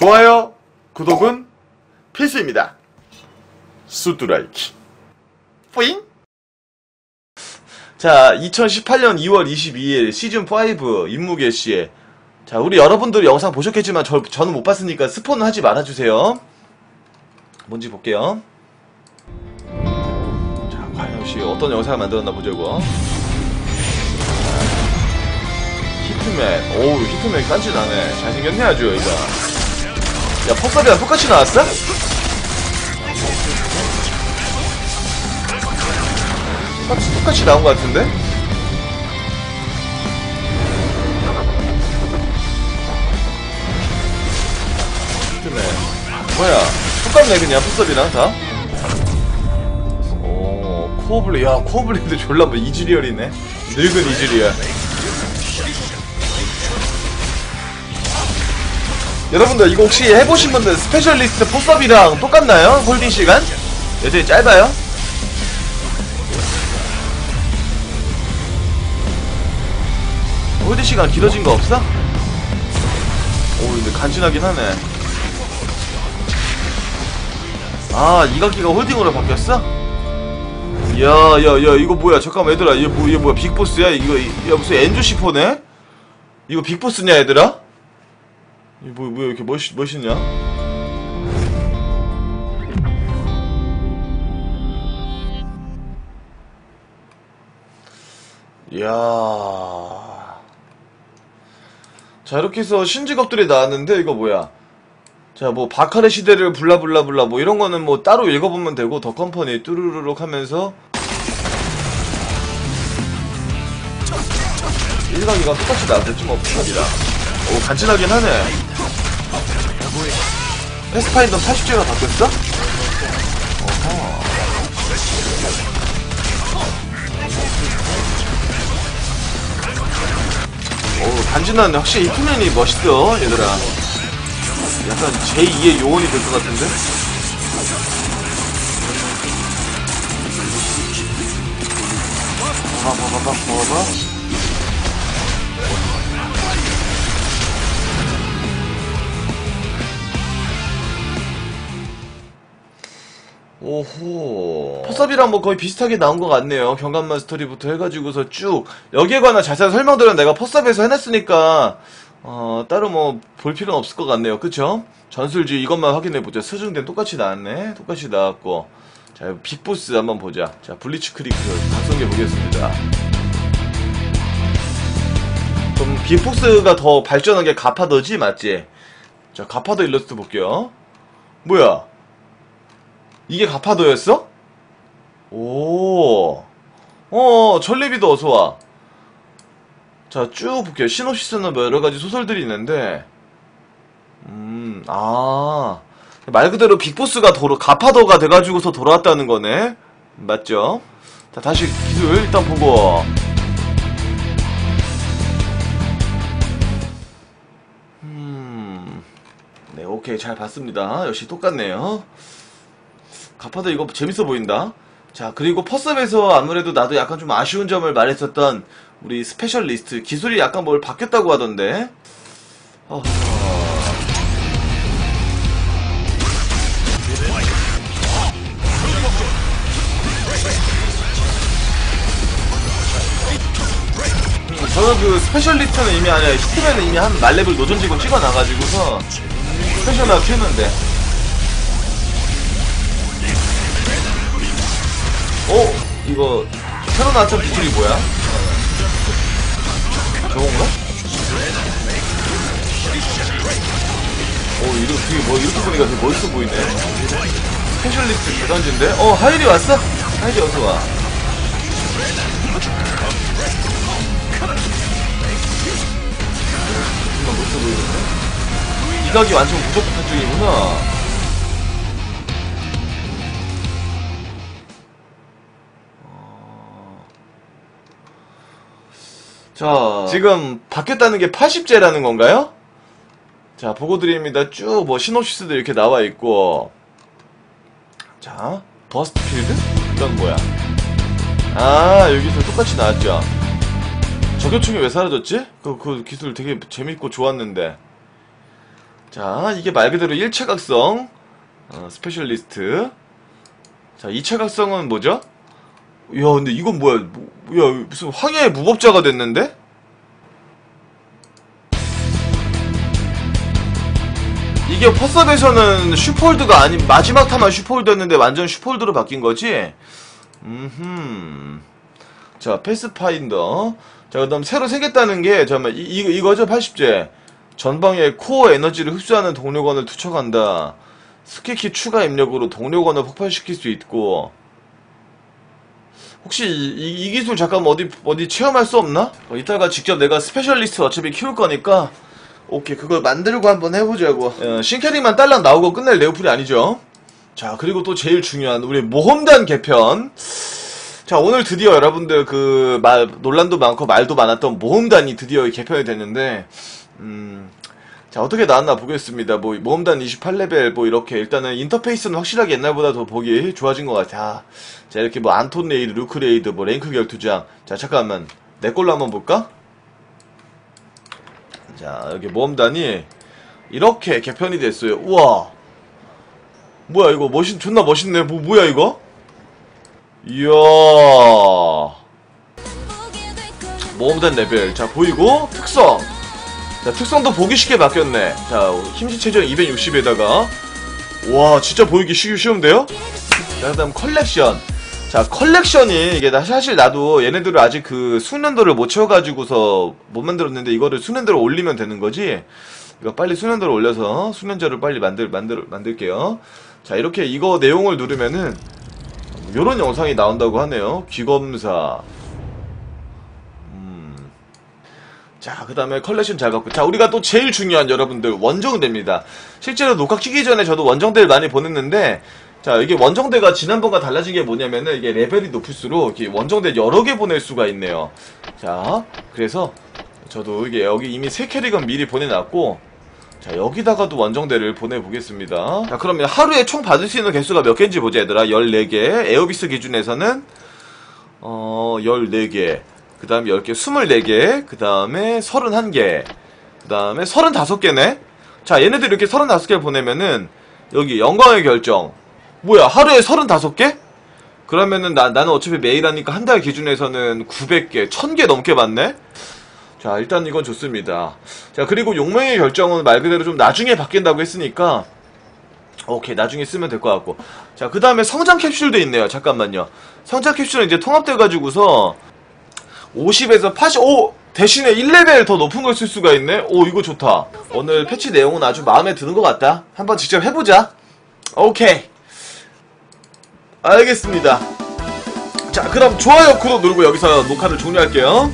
좋아요, 구독은 필수입니다. 수두라이키. 뿌잉! 자, 2018년 2월 22일 시즌5 임무 개시. 자, 우리 여러분들 영상 보셨겠지만 저, 저는 못 봤으니까 스포는 하지 말아주세요. 뭔지 볼게요. 자, 과연 혹시 어떤 영상을 만들었나 보자고. 히트맨. 오우, 히트맨 깐지나네. 잘생겼네, 아주, 여기가. 야, 퍽섭이랑 똑같이 나왔어? 똑같이, 똑같이 나온 것 같은데? 히트맨. 뭐야. 똑같네, 그냥, 퍽섭이랑 다. 오, 코어블레, 야, 코어블레이드 졸라 뭐 이즈리얼이네. 늙은 이즈리얼. 여러분들 이거 혹시 해보신 분들 스페셜리스트 포섭이랑 똑같나요? 홀딩 시간? 여전히 짧아요? 홀딩 시간 길어진 거 없어? 오 근데 간지나긴 하네 아 이각기가 홀딩으로 바뀌었어? 야야야 이거 뭐야 잠깐만 얘들아 얘, 뭐, 얘 뭐야 빅보스야 이거 야 무슨 엔조시퍼네? 이거 빅보스냐 얘들아? 이 뭐, 뭐 이렇게 멋있, 멋있냐? 이야. 자, 이렇게 해서 신직업들이 나왔는데, 이거 뭐야? 자, 뭐, 바카르 시대를 블라블라블라, 뭐, 이런 거는 뭐, 따로 읽어보면 되고, 더 컴퍼니 뚜루루룩 하면서, 1강이가 똑같이 나왔겠지, 뭐, 부탁이라. 오, 간지나긴 하네. 패스파인더 40개가 바뀌었어? 어허. 오, 간지나는데 확실히 히트맨이 멋있어, 얘들아. 약간 제2의 요원이 될 것 같은데? 봐봐, 봐봐, 봐봐, 오호. 포섭이랑 뭐 거의 비슷하게 나온 것 같네요. 경감만 스토리부터 해가지고서 쭉. 여기에 관한 자세한 설명들은 내가 포섭에서 해놨으니까, 어, 따로 뭐, 볼 필요는 없을 것 같네요. 그쵸? 전술지 이것만 확인해보자. 수중된 똑같이 나왔네. 똑같이 나왔고. 자, 빅보스 한번 보자. 자, 블리츠 크리크 각성해 보겠습니다. 그럼 빅보스가 더 발전한 게 가파더지? 맞지? 자, 가파더 일러스트 볼게요. 뭐야? 이게 가파도였어? 오. 어, 전리비도 어서와. 자, 쭉 볼게요. 시노시스는 뭐 여러가지 소설들이 있는데, 음, 아. 말 그대로 빅보스가 도로, 가파도가 돼가지고서 돌아왔다는 거네? 맞죠? 자, 다시 기술 일단 보고. 음. 네, 오케이. 잘 봤습니다. 역시 똑같네요. 가파도 이거 재밌어 보인다. 자, 그리고 퍼섭에서 아무래도 나도 약간 좀 아쉬운 점을 말했었던 우리 스페셜리스트 기술이 약간 뭘 바뀌었다고 하던데. 어허. 저는 그 스페셜리스트는 이미 아니라 히트맨은 이미 한 말레벨 노전지고 찍어놔가지고서 스페셜하게 키우는데 어? 이거 새로 나왔던 기술이 뭐야? 저건가? 오 이거 되게 뭐 이렇게 보니까 되게 멋있어 보이네 스페셜리스트 대단지인데? 어 하일이 왔어? 하일이 어서와 정말 멋있어 보이는데? 이각이 완전 무조건 중이구나 자, 지금 바뀌었다는 게 80제라는 건가요? 자, 보고 드립니다. 쭉 뭐 시놉시스도 이렇게 나와 있고. 자, 버스트 필드? 이건 뭐야? 아, 여기서 똑같이 나왔죠. 저격총이 왜 사라졌지? 그, 그 기술 되게 재밌고 좋았는데. 자, 이게 말 그대로 1차 각성, 어, 스페셜리스트. 자, 2차 각성은 뭐죠? 야, 근데 이건 뭐야? 뭐, 야, 무슨 황해의 무법자가 됐는데? 이게 퍼섭에서는 슈퍼홀드가 아닌 마지막 타만 슈퍼홀드였는데 완전 슈퍼홀드로 바뀐 거지? 음흠. 자, 패스파인더. 자, 그 다음 새로 생겼다는 게, 잠깐만, 이, 이, 이거죠, 80제. 전방에 코어 에너지를 흡수하는 동력원을 투척한다. 스키키 추가 입력으로 동력원을 폭발시킬 수 있고. 혹시 이, 이- 이 기술 잠깐 어디, 어디 체험할 수 없나? 어, 이따가 직접 내가 스페셜리스트 어차피 키울 거니까, 오케이, 그걸 만들고 한번 해보자고. 어, 신캐릭만 딸랑 나오고 끝낼 레오플이 아니죠. 자, 그리고 또 제일 중요한 우리 모험단 개편. 자, 오늘 드디어 여러분들 그 말, 논란도 많고 말도 많았던 모험단이 드디어 개편이 됐는데, 음, 자, 어떻게 나왔나 보겠습니다. 뭐, 모험단 28레벨, 뭐, 이렇게, 일단은 인터페이스는 확실하게 옛날보다 더 보기 좋아진 것 같아. 자, 이렇게 뭐, 안톤 레이드, 루크 레이드, 뭐, 랭크 결투장. 자, 잠깐만. 내 걸로 한번 볼까? 자, 여기 모험단이 이렇게 개편이 됐어요. 우와. 뭐야, 이거 멋있, 존나 멋있네. 뭐, 뭐야, 이거? 이야. 모험단 레벨. 자, 보이고, 특성. 자, 특성도 보기 쉽게 바뀌었네. 자, 힘신체전 260에다가. 와, 진짜 보이기 쉬, 쉬운데요? 자, 그 다음 컬렉션. 자, 컬렉션이, 이게 나, 사실 나도 얘네들을 아직 그 수년도를 못 채워가지고서 못 만들었는데 이거를 수년도로 올리면 되는 거지. 이거 빨리 수년도를 올려서 수년제를 빨리 만들, 만들, 만들게요. 자, 이렇게 이거 내용을 누르면은 요런 영상이 나온다고 하네요. 귀검사. 음. 자, 그 다음에 컬렉션 잘 갖고. 자, 우리가 또 제일 중요한 여러분들, 원정대입니다. 실제로 녹화 키기 전에 저도 원정대를 많이 보냈는데, 자, 이게 원정대가 지난번과 달라진 게 뭐냐면은, 이게 레벨이 높을수록, 원정대 여러 개 보낼 수가 있네요. 자, 그래서, 저도 이게 여기 이미 세 캐릭은 미리 보내놨고, 자, 여기다가도 원정대를 보내보겠습니다. 자, 그러면 하루에 총 받을 수 있는 개수가 몇 개인지 보자, 얘들아. 14개. 에어비스 기준에서는, 어, 14개. 그 다음에 10개, 24개. 그 다음에 31개. 그 다음에 35개네? 자, 얘네들 이렇게 35개 보내면은, 여기 영광의 결정. 뭐야, 하루에 35개? 그러면은 나, 나는 어차피 매일 하니까 한 달 기준에서는 900개, 1000개 넘게 받네? 자, 일단 이건 좋습니다. 자, 그리고 용맹의 결정은 말 그대로 좀 나중에 바뀐다고 했으니까, 오케이, 나중에 쓰면 될 것 같고. 자, 그 다음에 성장 캡슐도 있네요. 잠깐만요. 성장 캡슐은 이제 통합돼가지고서, 50에서 80, 오! 대신에 1레벨 더 높은 걸 쓸 수가 있네? 오, 이거 좋다. 오늘 패치 내용은 아주 마음에 드는 것 같다. 한번 직접 해보자. 오케이. 알겠습니다. 자, 그럼 좋아요, 구독 누르고 여기서 녹화를 종료할게요.